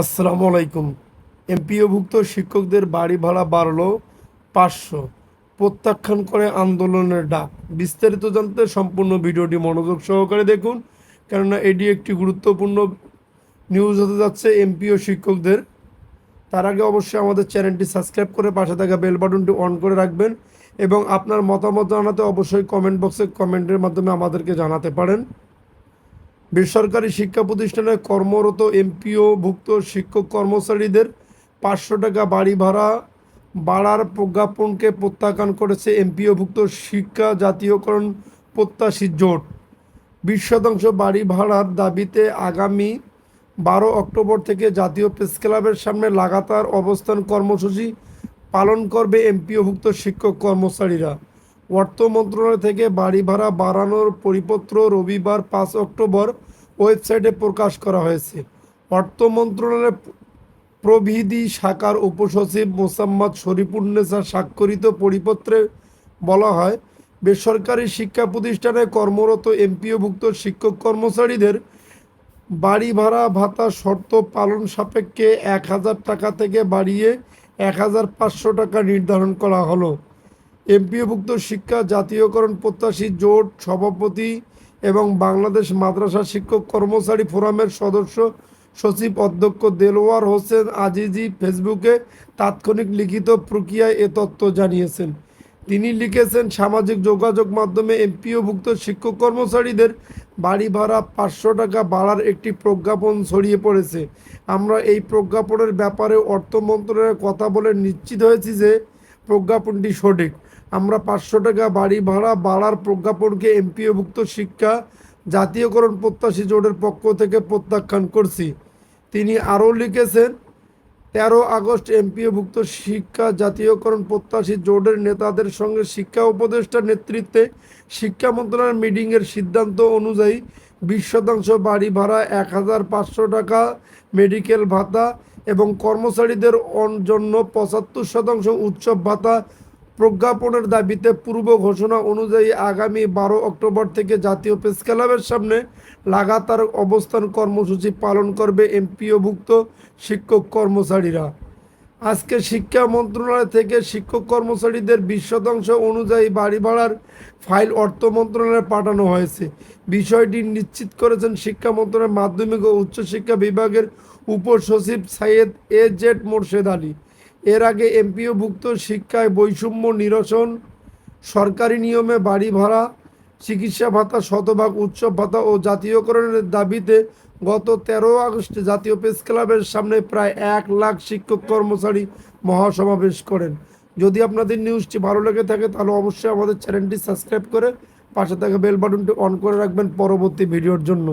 আসসালামু আলাইকুম। এমপিওভুক্ত শিক্ষকদের বাড়ি ভাড়া বাড়লো পাঁচশো। প্রত্যাখ্যান করে আন্দোলনের ডাক। বিস্তারিত জানতে সম্পূর্ণ ভিডিওটি মনোযোগ সহকারে দেখুন, কেননা এটি একটি গুরুত্বপূর্ণ নিউজ হতে যাচ্ছে এমপিও শিক্ষকদের। তার আগে অবশ্যই আমাদের চ্যানেলটি সাবস্ক্রাইব করে পাশে থাকা বেল বাটনটি অন করে রাখবেন এবং আপনার মতামত জানাতে অবশ্যই কমেন্ট বক্সে কমেন্টের মাধ্যমে আমাদেরকে জানাতে পারেন। বেসরকারি শিক্ষা প্রতিষ্ঠানে কর্মরত এমপিও ভুক্ত শিক্ষক কর্মচারীদের পাঁচশো টাকা বাড়ি ভাড়া বাড়ার প্রজ্ঞাপনকে প্রত্যাখ্যান করেছে এমপিওভুক্ত শিক্ষা জাতীয়করণ প্রত্যাশী জোট। বিশ শতাংশ বাড়ি ভাড়ার দাবিতে আগামী বারো অক্টোবর থেকে জাতীয় প্রেস ক্লাবের সামনে লাগাতার অবস্থান কর্মসূচি পালন করবে এমপিওভুক্ত শিক্ষক কর্মচারীরা। অর্থ মন্ত্রণালয় থেকে বাড়ি ভাড়া বাড়ানোর পরিপত্র রবিবার পাঁচ অক্টোবর ওয়েবসাইটে প্রকাশ করা হয়েছে। অর্থ মন্ত্রণালয়ের প্রবিধি শাখার উপসচিব মোসাম্মদ শরীফুন্নেসা স্বাক্ষরিত পরিপত্রে বলা হয়, বেসরকারি শিক্ষা প্রতিষ্ঠানে কর্মরত এমপিওভুক্ত শিক্ষক কর্মচারীদের বাড়ি ভাড়া ভাতা শর্ত পালন সাপেক্ষে এক হাজার টাকা থেকে বাড়িয়ে এক হাজার পাঁচশো টাকা নির্ধারণ করা হলো। এমপিওভুক্ত শিক্ষা, জাতীয়করণ প্রত্যাশী জোট সভাপতি এবং বাংলাদেশ মাদ্রাসা শিক্ষক কর্মচারী ফোরামের সদস্য সচিব অধ্যক্ষ দেলোয়ার হোসেন আজিজি ফেসবুকে তাৎক্ষণিক লিখিত প্রক্রিয়ায় এ তথ্য জানিয়েছেন। তিনি লিখেছেন, সামাজিক যোগাযোগ মাধ্যমে এমপিওভুক্ত শিক্ষক কর্মচারীদের বাড়ি ভাড়া পাঁচশো টাকা বাড়ার একটি প্রজ্ঞাপন ছড়িয়ে পড়েছে। আমরা এই প্রজ্ঞাপনের ব্যাপারে অর্থ কথা বলে নিশ্চিত হয়েছি যে প্রজ্ঞাপনটি সঠিক। আমরা পাঁচশো টাকা বাড়ি ভাড়া বাড়ার প্রজ্ঞাপনকে এমপিওভুক্ত শিক্ষা, জাতীয়করণ প্রত্যাশী জোটের পক্ষ থেকে প্রত্যাখ্যান করছি। তিনি আরও লিখেছেন, তেরো আগস্ট এমপিওভুক্ত শিক্ষা, জাতীয়করণ প্রত্যাশী জোটের নেতাদের সঙ্গে শিক্ষা উপদেষ্টার নেতৃত্বে শিক্ষা মন্ত্রণালয়ের মিটিংয়ের সিদ্ধান্ত অনুযায়ী বিশ শতাংশ বাড়ি ভাড়া, এক হাজার পাঁচশো টাকা মেডিকেল ভাতা এবং কর্মচারীদের জন্য পঁচাত্তর শতাংশ উৎসব ভাতা প্রজ্ঞাপনের দাবিতে পূর্ব ঘোষণা অনুযায়ী আগামী বারো অক্টোবর থেকে জাতীয় প্রেস ক্লাবের সামনে লাগাতার অবস্থান কর্মসূচি পালন করবে এমপিওভুক্ত শিক্ষক কর্মচারীরা। আজকে শিক্ষা মন্ত্রণালয় থেকে শিক্ষক কর্মচারীদের বিশ শতাংশ অনুযায়ী বাড়ি ভাড়ার ফাইল অর্থ মন্ত্রণালয়ে পাঠানো হয়েছে। বিষয়টি নিশ্চিত করেছেন শিক্ষা মন্ত্রণালয়ের মাধ্যমিক ও উচ্চশিক্ষা বিভাগের উপসচিব সাইয়েদ এ জেড মোর্শেদ আলী। এর আগে এমপিওভুক্ত শিক্ষায় বৈষম্য নিরসন, সরকারি নিয়মে বাড়ি ভাড়া, চিকিৎসা ভাতা, শতভাগ উৎসব ভাতা ও জাতীয়করণের দাবিতে গত তেরো আগস্ট জাতীয় প্রেস ক্লাবের সামনে প্রায় এক লাখ শিক্ষক কর্মচারী মহাসমাবেশ করেন। যদি আপনাদের নিউজটি ভালো লেগে থাকে, তাহলে অবশ্যই আমাদের চ্যানেলটি সাবস্ক্রাইব করে পাশে থাকা বেল বাটনটি অন করে রাখবেন পরবর্তী ভিডিওর জন্য।